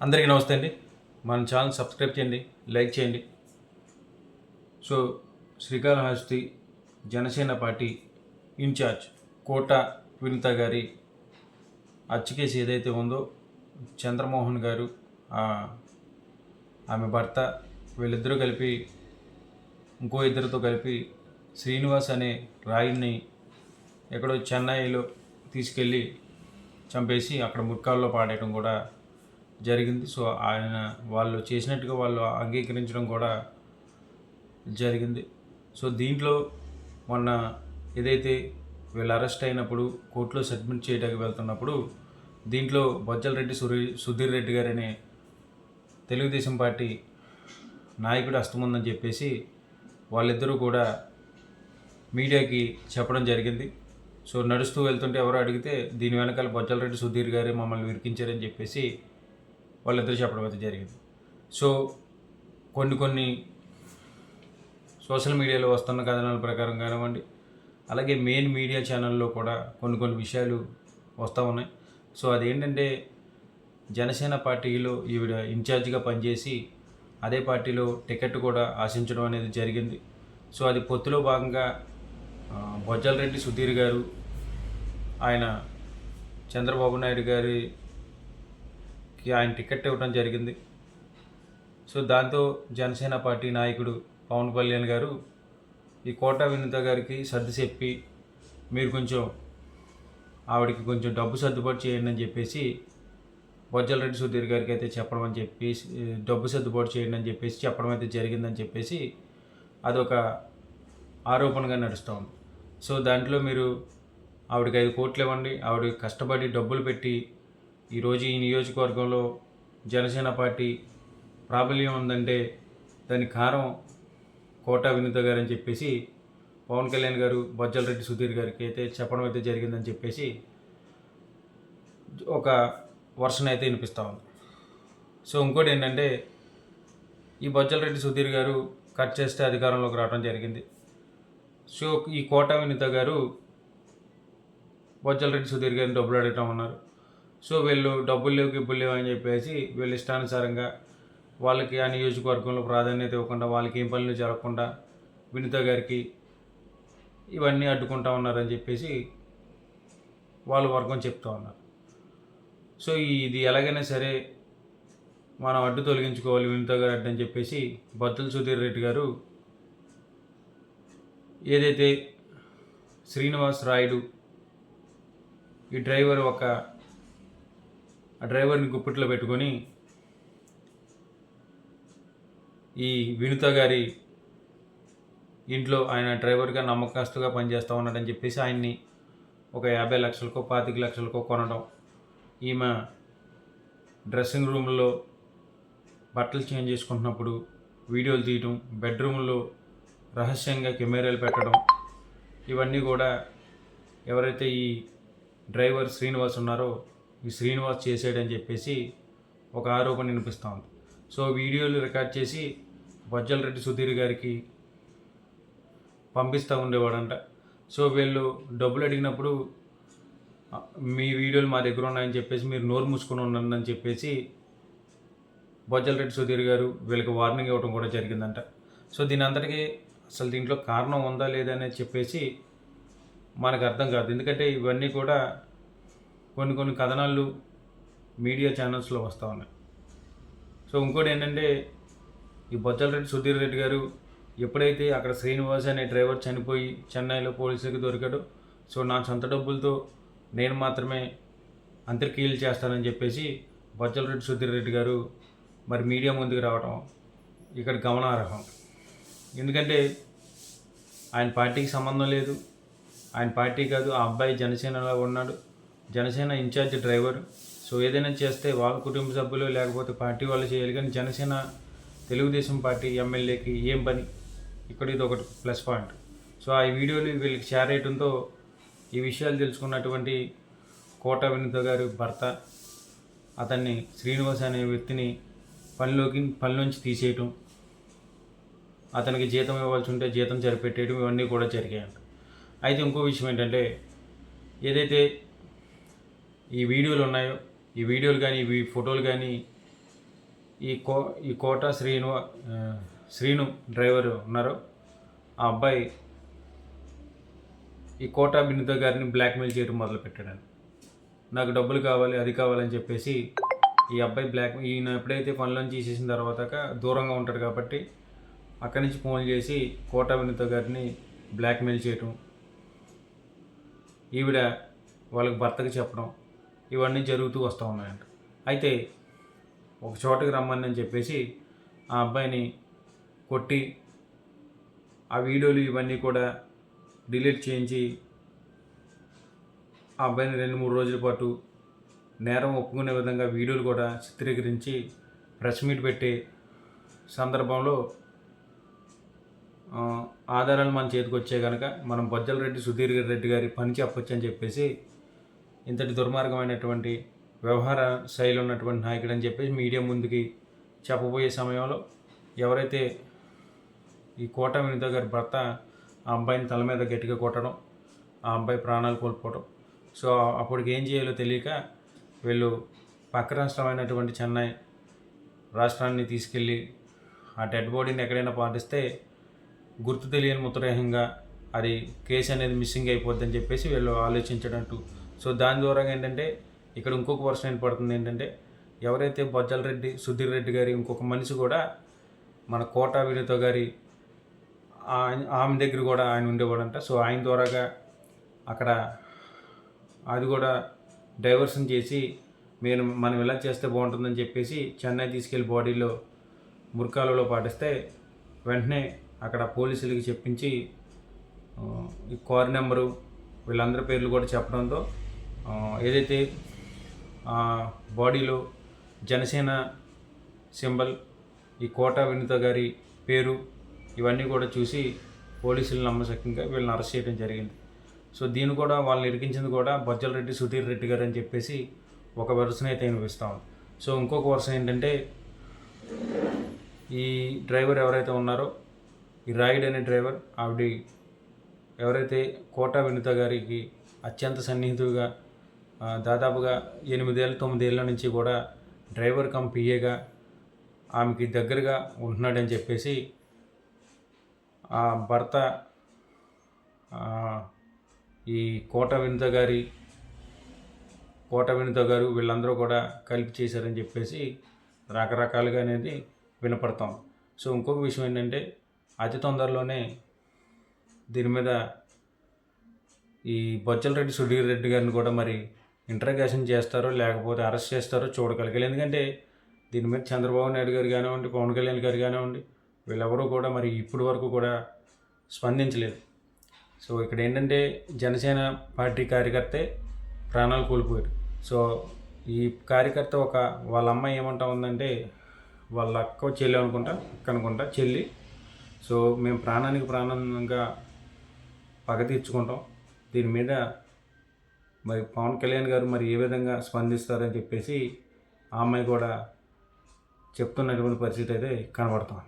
అందరికీ నమస్తే అండి. మన ఛానల్ సబ్స్క్రైబ్ చేయండి లైక్ చేయండి. So Srikalahasti Janasena party in charge Kota Vinitha గారి హత్య కేసు ఏదైతే ఉందో చంద్రమోహన్ గారు ఆమె భర్త వీళ్ళిద్దరూ కలిపి ఇంకో ఇద్దరితో కలిపి శ్రీనివాస్ అనే రాయిని ఎక్కడో చెన్నైలో తీసుకెళ్ళి చంపేసి అక్కడ ముక్కాల్లో పాడేయడం కూడా జరిగింది. సో ఆయన వాళ్ళు చేసినట్టుగా వాళ్ళు అంగీకరించడం కూడా జరిగింది. సో దీంట్లో మొన్న ఏదైతే వీళ్ళు అరెస్ట్ అయినప్పుడు కోర్టులో సబ్మిట్ చేయడానికి వెళ్తున్నప్పుడు దీంట్లో బొజ్జలరెడ్డి సురీ సుధీర్ రెడ్డి గారనే తెలుగుదేశం పార్టీ నాయకుడు అస్తముందని చెప్పేసి వాళ్ళిద్దరూ కూడా మీడియాకి చెప్పడం జరిగింది. సో నడుస్తూ వెళ్తుంటే ఎవరో అడిగితే దీని వెనకాల బొజ్జలరెడ్డి సుధీర్ గారే మమ్మల్ని విరికించారని చెప్పేసి వాళ్ళిద్దరూ చెప్పడం అయితే జరిగింది. సో కొన్ని కొన్ని సోషల్ మీడియాలో వస్తున్న కథనాల ప్రకారం కానివ్వండి అలాగే మెయిన్ మీడియా ఛానల్లో కూడా కొన్ని కొన్ని విషయాలు వస్తూ ఉన్నాయి. సో అదేంటంటే జనసేన పార్టీలో ఈవిడ ఇన్ఛార్జిగా పనిచేసి అదే పార్టీలో టికెట్ కూడా ఆశించడం అనేది జరిగింది. సో అది పొత్తులో భాగంగా బొజ్జలరెడ్డి సుధీర్ గారు ఆయన చంద్రబాబు నాయుడు గారి ఆయన టికెట్ ఇవ్వడం జరిగింది. సో దాంతో జనసేన పార్టీ నాయకుడు పవన్ కళ్యాణ్ గారు ఈ కోట వినిత గారికి సర్ది చెప్పి మీరు కొంచెం ఆవిడకి కొంచెం డబ్బు సర్దుబాటు చేయండి అని చెప్పేసి బొజ్జల రెడ్డి సుధీర్ గారికి అయితే చెప్పడం అని చెప్పేసి డబ్బు సర్దుబాటు చేయండి అని చెప్పేసి చెప్పడం అయితే జరిగిందని చెప్పేసి అదొక ఆరోపణగా నడుస్తూ ఉంది. సో దాంట్లో మీరు ఆవిడకి ఐదు కోట్లు ఇవ్వండి ఆవిడ కష్టపడి డబ్బులు పెట్టి ఈరోజు ఈ నియోజకవర్గంలో జనసేన పార్టీ ప్రాబల్యం ఉందంటే దాని కారం కోట వినీత గారు అని చెప్పేసి పవన్ కళ్యాణ్ గారు బొజ్జలరెడ్డి సుధీర్ గారికి అయితే చెప్పడం అయితే జరిగిందని చెప్పేసి ఒక వర్షన్ అయితే వినిపిస్తూ ఉంది. సో ఇంకోటి ఏంటంటే ఈ బొజ్జలరెడ్డి సుధీర్ గారు కట్ చేస్తే అధికారంలోకి రావడం జరిగింది. సో ఈ కోట వినీత గారు బొజ్జలరెడ్డి సుధీర్ గారిని డబ్బులు అడగటం ఉన్నారు సో వీళ్ళు డబ్బులు లేవు గిబ్బులు లేవు అని చెప్పేసి వీళ్ళ ఇష్టానుసారంగా వాళ్ళకి ఆ నియోజకవర్గంలో ప్రాధాన్యత ఇవ్వకుండా వాళ్ళకి ఏం పనులు జరగకుండా వినిత గారికి ఇవన్నీ అడ్డుకుంటా ఉన్నారని చెప్పేసి వాళ్ళ వర్గం చెప్తా ఉన్నారు. సో ఇది ఎలాగైనా సరే మనం అడ్డు తొలగించుకోవాలి వినిత గారు అడ్డు అని చెప్పేసి బద్దుల సుధీర్ రెడ్డి గారు ఏదైతే శ్రీనివాస్ రాయుడు ఈ డ్రైవర్ ఒక ఆ డ్రైవర్ని గుప్పిట్లో పెట్టుకొని ఈ వినుత గారి ఇంట్లో ఆయన డ్రైవర్గా నమ్మకస్తుగా పనిచేస్తూ ఉన్నాడని చెప్పేసి ఆయన్ని ఒక యాభై లక్షలకో పాతిక లక్షలకో కొనడం. ఈమె డ్రెస్సింగ్ రూమ్లో బట్టలు చేంజ్ చేసుకుంటున్నప్పుడు వీడియోలు తీయటం బెడ్రూమ్లో రహస్యంగా కెమెరాలు పెట్టడం ఇవన్నీ కూడా ఎవరైతే ఈ డ్రైవర్ శ్రీనివాస్ ఉన్నారో ఈ శ్రీనివాస్ చేసాడని చెప్పేసి ఒక ఆరోపణ వినిపిస్తూ ఉంది. సో వీడియోలు రికార్డ్ చేసి బొజ్జల రెడ్డి సుధీర్ గారికి పంపిస్తూ ఉండేవాడంట. సో వీళ్ళు డబ్బులు అడిగినప్పుడు మీ వీడియోలు మా దగ్గర ఉన్నాయని చెప్పేసి మీరు నోరు మూసుకొని ఉండండి అని చెప్పేసి బొజ్జల రెడ్డి సుధీర్ గారు వీళ్ళకి వార్నింగ్ ఇవ్వడం కూడా జరిగిందంట. సో దీని అంతటికీ అసలు దీంట్లో కారణం ఉందా లేదా అనేది చెప్పేసి మనకు అర్థం కాదు. ఎందుకంటే ఇవన్నీ కూడా కొన్ని కొన్ని కథనాలు మీడియా ఛానల్స్లో వస్తూ ఉన్నాయి. సో ఇంకోటి ఏంటంటే ఈ బొచ్చలరెడ్డి సుధీర్ రెడ్డి గారు ఎప్పుడైతే అక్కడ శ్రీనివాస్ అనే డ్రైవర్ చనిపోయి చెన్నైలో పోలీసులకు దొరికాడో సో నా సొంత డబ్బులతో నేను మాత్రమే అంతర్క్రియలు చేస్తానని చెప్పేసి బొచ్చలరెడ్డి సుధీర్ రెడ్డి గారు మరి మీడియా ముందుకు రావడం ఇక్కడ గమనార్హం. ఎందుకంటే ఆయన పార్టీకి సంబంధం లేదు. ఆయన పార్టీ కాదు ఆ అబ్బాయి జనసేనలో ఉన్నాడు. Janasena incharge driver. సో ఏదైనా చేస్తే వాళ్ళ కుటుంబ సభ్యులు లేకపోతే పార్టీ వాళ్ళు చేయాలి. కానీ జనసేన తెలుగుదేశం పార్టీ ఎమ్మెల్యేకి ఏం పని? ఇక్కడ ఇది ఒకటి ప్లస్ పాయింట్. సో ఆ వీడియోలు వీళ్ళకి షేర్ చేయడంతో ఈ విషయాలు తెలుసుకున్నటువంటి కోట వినిత గారి భర్త అతన్ని శ్రీనివాస్ అనే వ్యక్తిని పనిలోకి పనిలోంచి తీసేయటం అతనికి జీతం ఇవ్వాల్సి ఉంటే జీతం సరిపెట్టేయడం ఇవన్నీ కూడా జరిగాయంట. అయితే ఇంకో విషయం ఏంటంటే ఏదైతే ఈ వీడియోలు ఉన్నాయో ఈ వీడియోలు కానీ ఈ ఫోటోలు కానీ ఈ కో ఈ కోట శ్రీను శ్రీను డ్రైవర్ ఉన్నారు ఆ అబ్బాయి ఈ కోట బినిత గారిని బ్లాక్మెయిల్ చేయడం మొదలుపెట్టాడు నాకు డబ్బులు కావాలి అది కావాలని చెప్పేసి ఈ అబ్బాయి బ్లాక్ ఈయన ఎప్పుడైతే పనులను చేసేసిన తర్వాత దూరంగా ఉంటాడు కాబట్టి అక్కడి నుంచి ఫోన్ చేసి కోట వినిత గారిని బ్లాక్మెయిల్ చేయటం ఈవిడ వాళ్ళకి భర్తకు చెప్పడం ఇవన్నీ జరుగుతూ వస్తూ ఉన్నాయంట. అయితే ఒక చోటకి రమ్మని అని చెప్పేసి ఆ అబ్బాయిని కొట్టి ఆ వీడియోలు ఇవన్నీ కూడా డిలీట్ చేయించి ఆ అబ్బాయిని రెండు మూడు రోజుల పాటు నేరం ఒప్పుకునే విధంగా వీడియోలు కూడా చిత్రీకరించి ప్రెస్ మీట్ పెట్టే సందర్భంలో ఆధారాలు మన చేతికి వచ్చే కనుక మనం బొజ్జల రెడ్డి సుధీర్ రెడ్డి గారి పని చెప్పొచ్చు అని చెప్పేసి ఇంతటి దుర్మార్గమైనటువంటి వ్యవహార శైలి ఉన్నటువంటి నాయకుడు అని చెప్పేసి మీడియా ముందుకి చెప్పబోయే సమయంలో ఎవరైతే ఈ కోట వినిత గారి భర్త ఆ అబ్బాయిని తల మీద గట్టిగా కొట్టడం ఆ అబ్బాయి ప్రాణాలు కోల్పోవడం. సో అప్పటికి ఏం చేయాలో తెలియక వీళ్ళు పక్క రాష్ట్రమైనటువంటి చెన్నై రాష్ట్రాన్ని తీసుకెళ్ళి ఆ డెడ్ బాడీని ఎక్కడైనా పాటిస్తే గుర్తు తెలియని మృతరేహంగా అది కేసు అనేది మిస్సింగ్ అయిపోద్దని చెప్పేసి వీళ్ళు ఆలోచించడంటూ సో దాని ద్వారా ఏంటంటే ఇక్కడ ఇంకొక వర్షం ఏర్పడుతుంది ఏంటంటే ఎవరైతే బొజ్జల రెడ్డి సుధీర్ రెడ్డి గారి ఇంకొక మనిషి కూడా మన కోట వినిత గారి ఆయన ఆమె దగ్గర కూడా ఆయన ఉండేవాడంట. సో ఆయన ద్వారాగా అక్కడ అది కూడా డైవర్షన్ చేసి మీరు మనం ఇలా చేస్తే బాగుంటుందని చెప్పేసి చెన్నై తీసుకెళ్ళి బాడీలో మురికాలలో పాటిస్తే వెంటనే అక్కడ పోలీసులకి చెప్పించి ఈ కార్ నెంబరు వీళ్ళందరి పేర్లు కూడా చెప్పడంతో ఏదైతే బాడీలో జనసేన సింబల్ ఈ కోట వినిత గారి పేరు ఇవన్నీ కూడా చూసి పోలీసులు నమ్మశక్యంగా వీళ్ళని అరెస్ట్ చేయడం జరిగింది. సో దీన్ని కూడా వాళ్ళని ఇరికించింది కూడా బొజ్జల రెడ్డి సుధీర్ రెడ్డి గారు అని చెప్పేసి ఒక వెర్షన్ అయితే వినిపిస్తాం సో ఇంకొక వరుస ఏంటంటే ఈ డ్రైవర్ ఎవరైతే ఉన్నారో ఈ రాయుడ్ అనే డ్రైవర్ ఆవిడ ఎవరైతే కోట వినిత గారికి అత్యంత సన్నిహితుడుగా దాదాపుగా ఎనిమిదేళ్ళ తొమ్మిదేళ్ళ నుంచి కూడా డ్రైవర్ కమ్ పిఏగా ఆమెకి దగ్గరగా ఉంటున్నాడని చెప్పేసి ఆ భర్త ఈ కోట వినిత గారి కోట వినిత గారు వీళ్ళందరూ కూడా కలిపి చేశారని చెప్పేసి రకరకాలుగా అనేది వినపడతాం. సో ఇంకొక విషయం ఏంటంటే అతి తొందరలోనే దీని మీద ఈ బొచ్చలరెడ్డి సుధీర్ రెడ్డి గారిని కూడా మరి ఇంటర్గేషన్ చేస్తారో లేకపోతే అరెస్ట్ చేస్తారో చూడగలిగారు. ఎందుకంటే దీని మీద చంద్రబాబు నాయుడు గారు కానివ్వండి పవన్ కళ్యాణ్ గారు కానివ్వండి వీళ్ళెవరూ కూడా మరి ఇప్పటి వరకు కూడా స్పందించలేదు. సో ఇక్కడ ఏంటంటే జనసేన పార్టీ కార్యకర్తే ప్రాణాలు కోల్పోయారు. సో ఈ కార్యకర్త ఒక వాళ్ళ అమ్మాయి ఏమంటా ఉందంటే వాళ్ళ అక్క చెల్లి అనుకుంటా అక్క అనుకుంటా చెల్లి. సో మేము ప్రాణానికి ప్రాణంగా పగ తీర్చుకుంటాం. దీని మీద మరి పవన్ కళ్యాణ్ గారు మరి ఏ విధంగా స్పందిస్తారని చెప్పేసి ఆ అమ్మాయి కూడా చెప్తున్నటువంటి పరిస్థితి అయితే కనబడుతుంది.